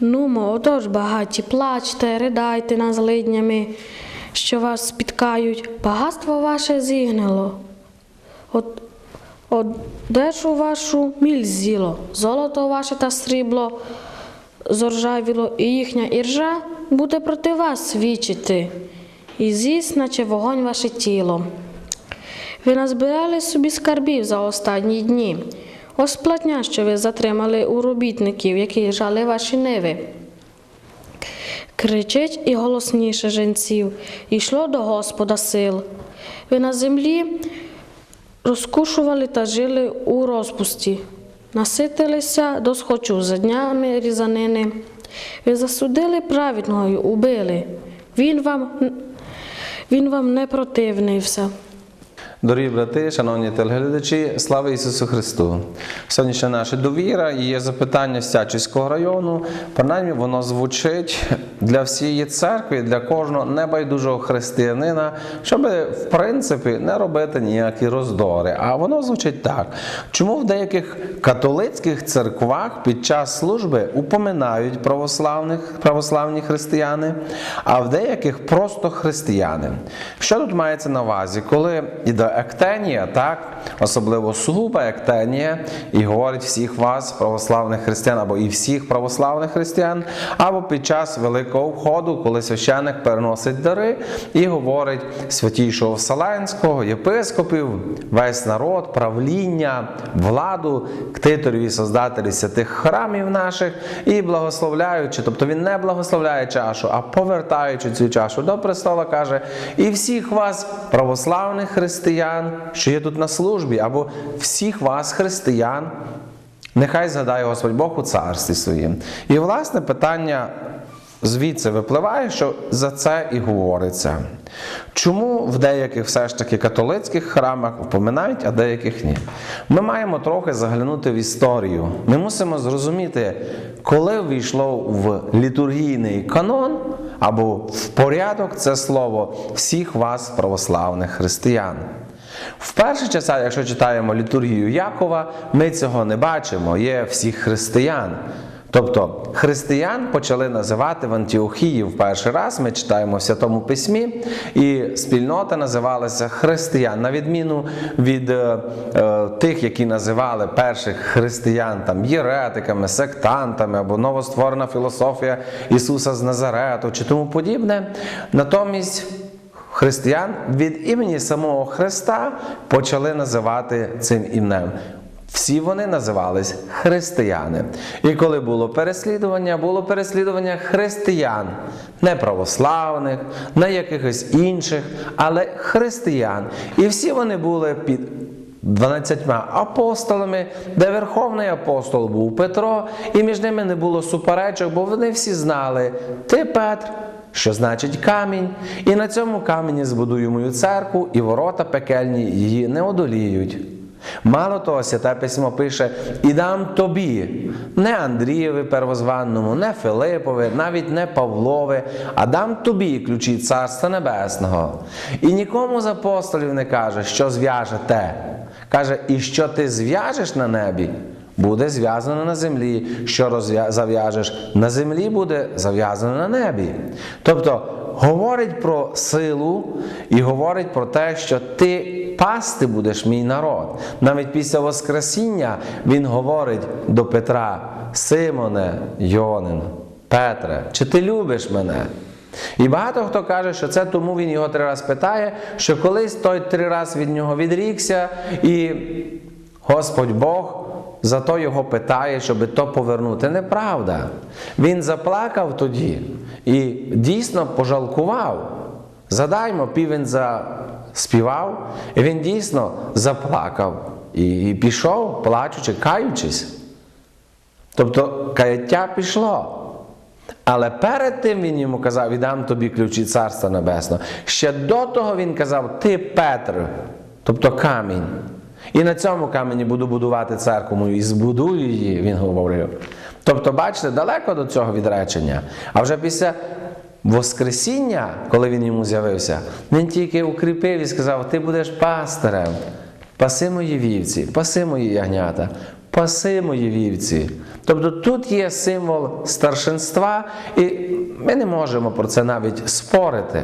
Нумо, отож, багаті, плачте, ридайте над злиднями, що вас спіткають. Багатство ваше зігнило. От, одежу вашу міль з'їло, золото ваше та срібло зоржавіло, і їхня іржа буде проти вас свідчити, і з'їсть, наче вогонь ваше тіло. Ви назбирали собі скарбів за останні дні. Ось платня, що ви затримали у робітників, які жали ваші ниви. Кричить і голосніше женців, йшло до Господа сил. Ви на землі розкушували та жили у розпусті, наситилися до схочу за днями різанини. Ви засудили праведного й убили. Він вам, він вам не противнився. Дорогі брати, шановні телеглядачі, слава Ісусу Христу! Сьогоднішня наша довіра і є запитання Стячівського району. Принаймні воно звучить для всієї церкви, для кожного небайдужого християнина, щоб в принципі не робити ніякі роздори. А воно звучить так: чому в деяких католицьких церквах під час служби упоминають православних православні християни, а в деяких просто християни? Що тут мається на увазі? Коли іде ектенія, так, особливо сугуба ектенія, і говорить всіх вас, православних християн, або і всіх православних християн, або під час великого входу, коли священик переносить дари і говорить святійшого Вселенського, єпископів, весь народ, правління, владу, ктиторів і создателів святих храмів наших, і благословляючи, тобто він не благословляє чашу, а повертаючи цю чашу до престола, каже: і всіх вас, православних християн, що є тут на службі, або всіх вас, християн, нехай згадає Господь Бог у царстві своїм. І власне питання звідси випливає, що за це і говориться. Чому в деяких все ж таки католицьких храмах впоминають, а деяких ні? Ми маємо трохи заглянути в історію. Ми мусимо зрозуміти, коли ввійшло в літургійний канон або в порядок це слово всіх вас, православних християн. В перші часи, якщо читаємо літургію Якова, ми цього не бачимо, є всіх християн. Тобто християн почали називати в Антіохії в перший раз. Ми читаємо в Святому Письмі, і спільнота називалася християн, на відміну від е, е, тих, які називали перших християн там єретиками, сектантами або новостворена філософія Ісуса з Назарету чи тому подібне. Натомість християн від імені самого Христа почали називати цим іменем. Всі вони називались християни. І коли було переслідування, було переслідування християн, не православних, не якихось інших, але християн. І всі вони були під 12 апостолами, де верховний апостол був Петро, і між ними не було суперечок, бо вони всі знали, ти Петр. Що значить камінь, і на цьому камені збудую мою церкву, і ворота пекельні її не одоліють. Мало того, святе письмо пише: і дам тобі, не Андрієві первозванному, не Филипові, навіть не Павлові, а дам тобі ключі Царства Небесного. І нікому з апостолів не каже, що зв'яже те. Каже, і що ти зв'яжеш на небі, буде зв'язано на землі. Що зав'яжеш на землі, буде зав'язано на небі. Тобто говорить про силу і говорить про те, що ти пасти будеш мій народ. Навіть після Воскресіння він говорить до Петра: Симоне, Йонин, Петре, чи ти любиш мене? І багато хто каже, що це тому він його три рази питає, що колись той три рази від нього відрікся, і Господь Бог зато його питає, щоб то повернути. Неправда. Він заплакав тоді і дійсно пожалкував. Задаймо, півень заспівав, і він дійсно заплакав і пішов, плачучи, каючись. Тобто каяття пішло. Але перед тим він йому казав, віддам тобі ключі Царства Небесного. Ще до того він казав, ти Петр, тобто камінь. І на цьому камені буду будувати церкву мою, і збудую її, він говорив. Тобто, бачите, далеко до цього відречення. А вже після Воскресіння, коли він йому з'явився, він тільки укріпив і сказав: Ти будеш пастирем, паси мої вівці, паси мої ягнята. Паси мої вівці. Тобто тут є символ старшинства, і ми не можемо про це навіть спорити.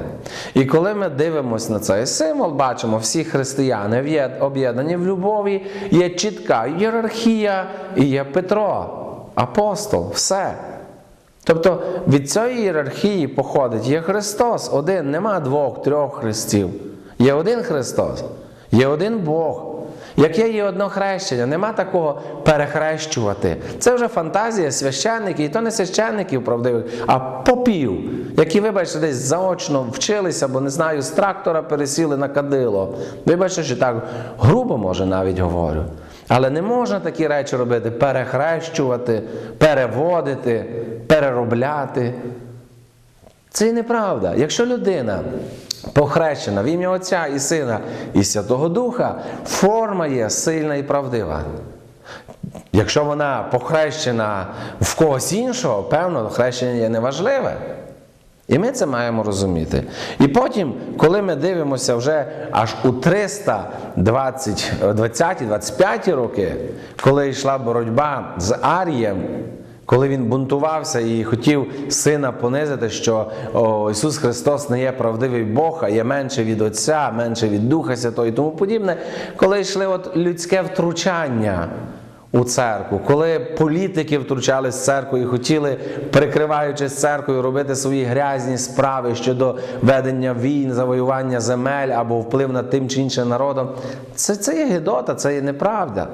І коли ми дивимося на цей символ, бачимо, всі християни об'єднані в любові, є чітка ієрархія і є Петро, апостол, все. Тобто від цієї ієрархії походить є Христос, один, нема двох, трьох Христів. Є один Христос, є один Бог. Яке є її одно хрещення, нема такого перехрещувати. Це вже фантазія священників, і то не священників правдивих, а попів, які, вибачте, десь заочно вчилися, бо не знаю, з трактора пересіли на кадило. Вибачте, що так грубо може навіть говорю. Але не можна такі речі робити: перехрещувати, переводити, переробляти. Це і неправда. Якщо людина похрещена в ім'я Отця і Сина і Святого Духа, форма є сильна і правдива. Якщо вона похрещена в когось іншого, певно, хрещення є неважливе. І ми це маємо розуміти. І потім, коли ми дивимося вже аж у 320-25 роки, коли йшла боротьба з Арієм, коли він бунтувався і хотів сина понизити, що о, Ісус Христос не є правдивий Бог, а є менше від Отця, менше від Духа Святого і тому подібне, коли йшли от людське втручання у церкву, коли політики втручались в церкву і хотіли, прикриваючись церквою, робити свої грязні справи щодо ведення війн, завоювання земель або вплив над тим чи іншим народом, це, це є гидота, це є неправда.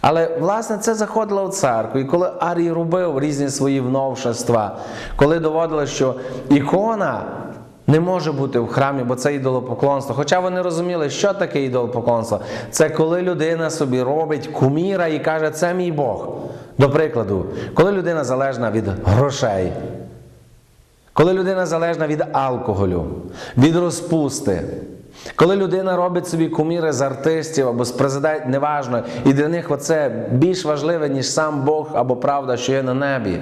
Але власне це заходило в церкву. І коли Арій робив різні свої вновшества, коли доводили, що ікона не може бути в храмі, бо це ідолопоклонство. Хоча вони розуміли, що таке ідолопоклонство. Це коли людина собі робить куміра і каже, це мій Бог. До прикладу, коли людина залежна від грошей, коли людина залежна від алкоголю, від розпусти. Коли людина робить собі куміри з артистів або з президентів, неважно, і для них оце більш важливе, ніж сам Бог або правда, що є на небі.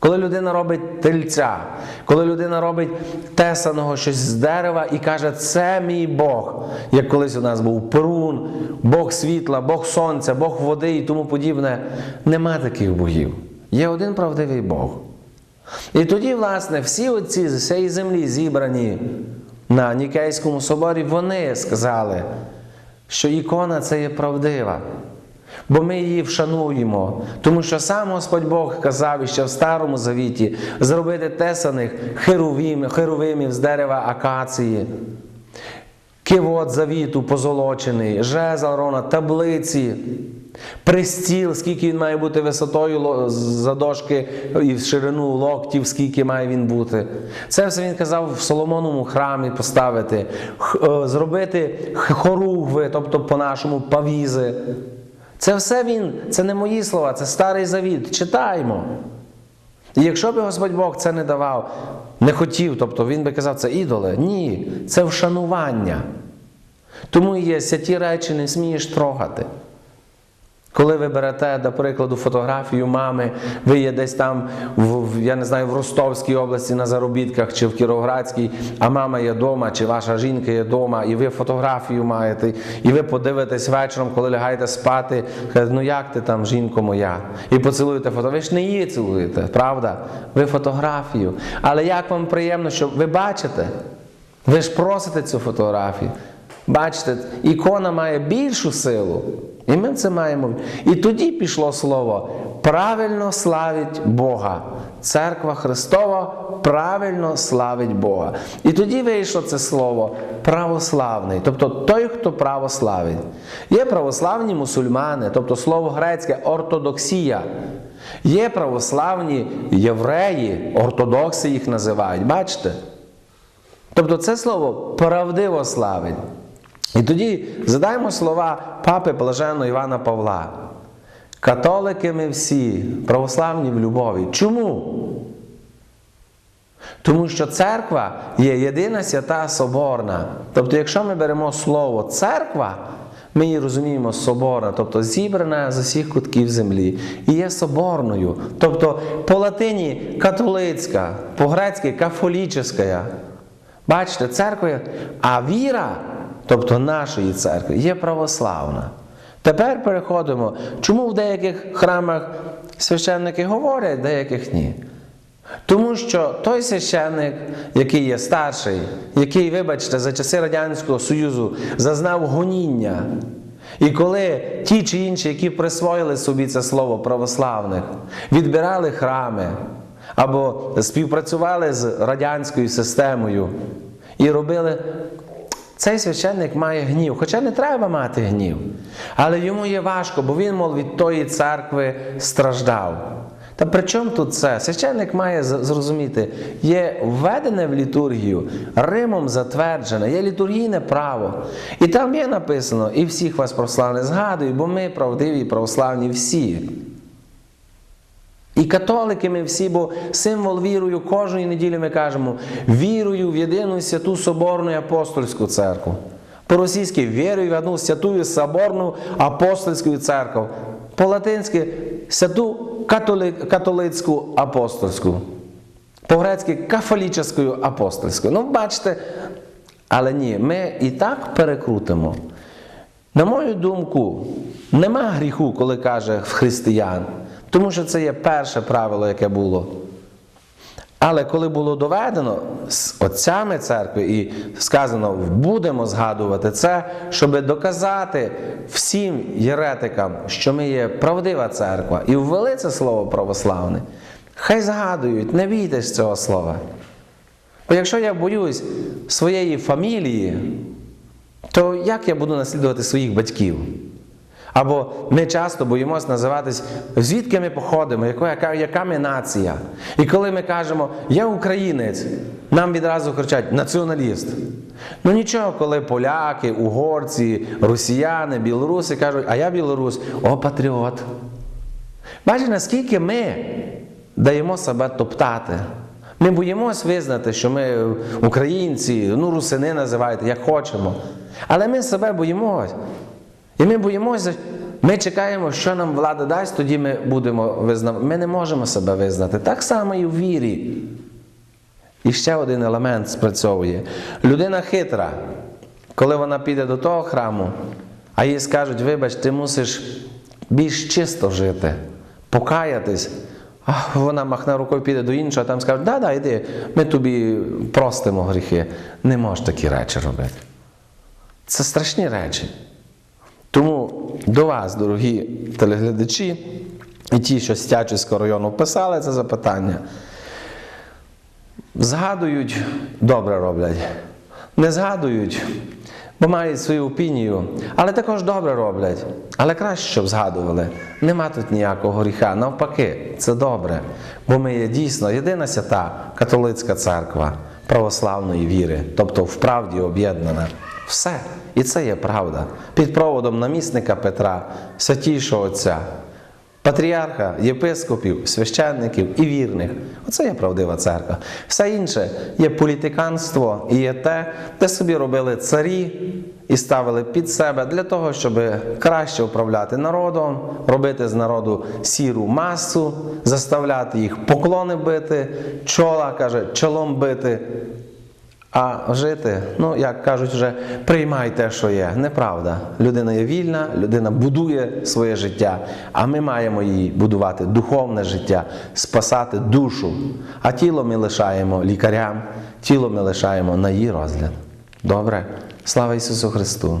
Коли людина робить тельця, коли людина робить тесаного щось з дерева і каже, це мій Бог, як колись у нас був Перун, Бог світла, Бог сонця, Бог води і тому подібне, нема таких богів. Є один правдивий Бог. І тоді, власне, всі отці з усієї землі зібрані на Нікейському соборі, вони сказали, що ікона це є правдива. Бо ми її вшануємо, тому що сам Господь Бог казав ще в Старому Завіті зробити тесаних херувимів, херувимів з дерева акації, кивот завіту позолочений, жезл Арона, таблиці, пристіл, скільки він має бути висотою задошки і в ширину локтів, скільки має він бути. Це все він казав в Соломоновому храмі поставити, е, зробити хоругви, тобто по-нашому павізи. Це все він, це не мої слова, це старий завіт. Читаймо. І якщо б Господь Бог це не давав, не хотів, тобто він би казав, це ідоли. Ні, це вшанування. Тому є святі речі не смієш трогати. Коли ви берете, до прикладу, фотографію мами, ви є десь там, в, я не знаю, в Ростовській області на заробітках чи в Кіровоградській, а мама є вдома, чи ваша жінка є вдома, і ви фотографію маєте, і ви подивитесь вечором, коли лягаєте спати, кажете, ну як ти там, жінко моя? І поцілуєте фото. Ви ж не її цілуєте, правда? Ви фотографію. Але як вам приємно, що ви бачите? Ви ж просите цю фотографію. Бачите, ікона має більшу силу. І ми це маємо. І тоді пішло слово правильно славить Бога. Церква Христова правильно славить Бога. І тоді вийшло це слово православний, тобто той, хто православить. Є православні мусульмани, тобто слово грецьке ортодоксія. Є православні євреї, ортодокси їх називають. Бачите? Тобто це слово правдиво славить. І тоді задаємо слова папи Блаженого Івана Павла. Католики ми всі, православні в любові. Чому? Тому що церква є єдина свята соборна. Тобто, якщо ми беремо слово церква, ми її розуміємо соборна, тобто зібрана з усіх кутків землі, і є соборною. Тобто по латині католицька, по-грецьки кафоліческа. Бачите, церква, а віра, тобто нашої церкви, є православна. Тепер переходимо. Чому в деяких храмах священники говорять, деяких ні? Тому що той священник, який є старший, який, вибачте, за часи Радянського Союзу зазнав гоніння, і коли ті чи інші, які присвоїли собі це слово православних, відбирали храми або співпрацювали з радянською системою і робили цей священник має гнів, хоча не треба мати гнів. Але йому є важко, бо він, мов, від тої церкви страждав. Та при чому тут це? Священник має зрозуміти, є введене в літургію, Римом затверджене, є літургійне право. І там є написано, і всіх вас православних згадую, бо ми правдиві і православні всі. І католики ми всі, бо символ вірою кожної неділі ми кажемо вірую в єдину святу соборну і апостольську церкву. По-російськи вірую в одну святую соборну апостольську церкву. По-латинськи святу католи- католицьку апостольську. По-грецьки кафолічською апостольською. Ну, бачите, але ні, ми і так перекрутимо. На мою думку, нема гріху, коли каже християн, тому що це є перше правило, яке було. Але коли було доведено з отцями церкви і сказано, будемо згадувати це, щоб доказати всім єретикам, що ми є правдива церква, і ввели це слово православне, хай згадують, не бійтесь цього слова. Бо якщо я боюсь своєї фамілії, то як я буду наслідувати своїх батьків? Або ми часто боїмося називатись, звідки ми походимо, яка, яка, ми нація. І коли ми кажемо я українець, нам відразу кричать націоналіст. Ну нічого, коли поляки, угорці, росіяни, білоруси кажуть, а я білорус, о патріот. Бачите, наскільки ми даємо себе топтати. Ми боїмось визнати, що ми українці, ну русини називайте, як хочемо. Але ми себе боїмось. І ми боїмося, ми чекаємо, що нам влада дасть, тоді ми будемо визнавати. Ми не можемо себе визнати. Так само і в вірі. І ще один елемент спрацьовує. Людина хитра, коли вона піде до того храму, а їй скажуть, вибач, ти мусиш більш чисто жити, покаятись. А вона махне рукою, піде до іншого, а там скажуть, да, да, йди, ми тобі простимо гріхи. Не можеш такі речі робити. Це страшні речі. До вас, дорогі телеглядачі, і ті, що з Тячівського району писали це запитання, згадують, добре роблять. Не згадують, бо мають свою опінію, але також добре роблять. Але краще, щоб згадували. Нема тут ніякого гріха. Навпаки, це добре. Бо ми є дійсно єдина свята католицька церква православної віри, тобто вправді об'єднана. Все. І це є правда. Під проводом намісника Петра, святішого Отця, патріарха, єпископів, священників і вірних. Оце є правдива церква. Все інше є політиканство і є те, де собі робили царі і ставили під себе для того, щоб краще управляти народом, робити з народу сіру масу, заставляти їх поклони бити, чола, каже, чолом бити. А жити, ну як кажуть, вже приймай те, що є. Неправда. Людина є вільна, людина будує своє життя, а ми маємо її будувати духовне життя, спасати душу. А тіло ми лишаємо лікарям, тіло ми лишаємо на її розгляд. Добре? Слава Ісусу Христу!